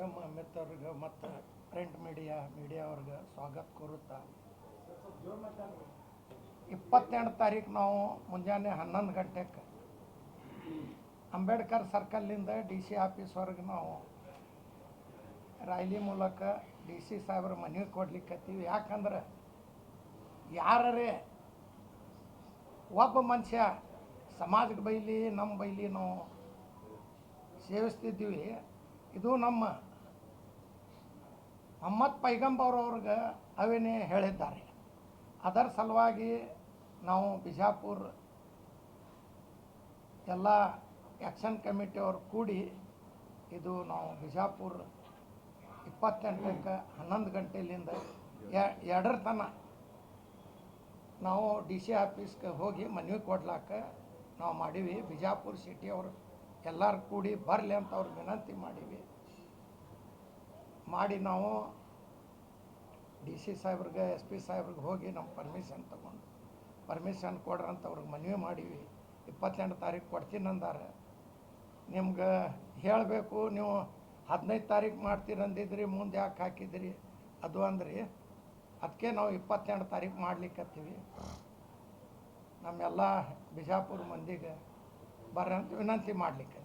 ಮಾಧ್ಯಮ ಮಿತ್ರರಿಗೆ ಮತ್ತು ಪ್ರಿಂಟ್ ಮೀಡಿಯಾ ಮೀಡಿಯಾವ್ರಿಗೆ ಸ್ವಾಗತ ಕೋರುತ್ತಾ. ಇಪ್ಪತ್ತೆಂಟು ತಾರೀಕು ನಾವು ಮುಂಜಾನೆ ಹನ್ನೊಂದು ಗಂಟೆಗೆ ಅಂಬೇಡ್ಕರ್ ಸರ್ಕಲ್ನಿಂದ ಡಿ ಸಿ ಆಫೀಸ್ವರೆಗೆ ನಾವು ರಾಯ್ಲಿ ಮೂಲಕ ಡಿ ಸಿ ಸಾಹೇಬ್ರ ಮನವಿ ಕೊಡ್ಲಿಕ್ಕತ್ತೀವಿ ಯಾಕಂದ್ರೆ ಯಾರರೇ ಒಬ್ಬ ಮನುಷ್ಯ ಸಮಾಜಕ್ಕೆ ಬೈಲಿ, ನಮ್ಮ ಬೈಲಿ ನಾವು ಸೇವಿಸ್ತಿದ್ದೀವಿ. ಇದು ನಮ್ಮ ಮೊಹಮ್ಮದ್ ಪೈಗಂಬರವ್ರಿಗೆ ಅವೇನೇ ಹೇಳಿದ್ದಾರೆ. ಅದರ ಸಲುವಾಗಿ ನಾವು ಬಿಜಾಪುರ ಎಲ್ಲ ಆ್ಯಕ್ಷನ್ ಕಮಿಟಿಯವರು ಕೂಡಿ ಇದು ನಾವು ಬಿಜಾಪುರ ಇಪ್ಪತ್ತೆಂಟಕ್ಕೆ ಹನ್ನೊಂದು ಗಂಟೆಲಿಂದ ಎರಡರ ತನ ನಾವು ಡಿ ಸಿ ಆಫೀಸ್ಗೆ ಹೋಗಿ ಮನವಿ ಕೊಡ್ಲಾಕ ನಾವು ಮಾಡೀವಿ. ಬಿಜಾಪುರ ಸಿಟಿಯವರು ಎಲ್ಲರೂ ಕೂಡಿ ಬರಲಿ ಅಂತ ಅವ್ರಿಗೆ ವಿನಂತಿ ಮಾಡೀವಿ. ಮಾಡಿ ನಾವು ಡಿ ಸಿ ಸಾಹೇಬ್ರಿಗೆ, ಎಸ್ ಪಿ ಸಾಹೇಬ್ರಿಗೆ ಹೋಗಿ ನಮ್ಮ ಪರ್ಮಿಷನ್ ತಗೊಂಡು. ಪರ್ಮಿಷನ್ ಕೊಡ್ರಿ ಅಂತ ಅವ್ರಿಗೆ ಮನವಿ ಮಾಡೀವಿ. ಇಪ್ಪತ್ತೆಂಟು ತಾರೀಕು ಕೊಡ್ತೀನಿ ಅಂದಾರೆ. ನಿಮ್ಗೆ ಹೇಳಬೇಕು, ನೀವು ಹದಿನೈದು ತಾರೀಕು ಮಾಡ್ತೀರಿ ಅಂದಿದ್ರಿ, ಮುಂದೆ ಯಾಕೆ ಹಾಕಿದ್ರಿ? ಅದು ಅಂದ್ರಿ. ಅದಕ್ಕೆ ನಾವು ಇಪ್ಪತ್ತೆಂಟು ತಾರೀಕು ಮಾಡ್ಲಿಕ್ಕತ್ತೀವಿ ನಮ್ಮೆಲ್ಲ ಬಿಜಾಪುರ ಮಂದಿಗೆ ಬರ್ರಿ ಅಂತ ವಿನಂತಿ ಮಾಡ್ಲಿಕ್ಕೆ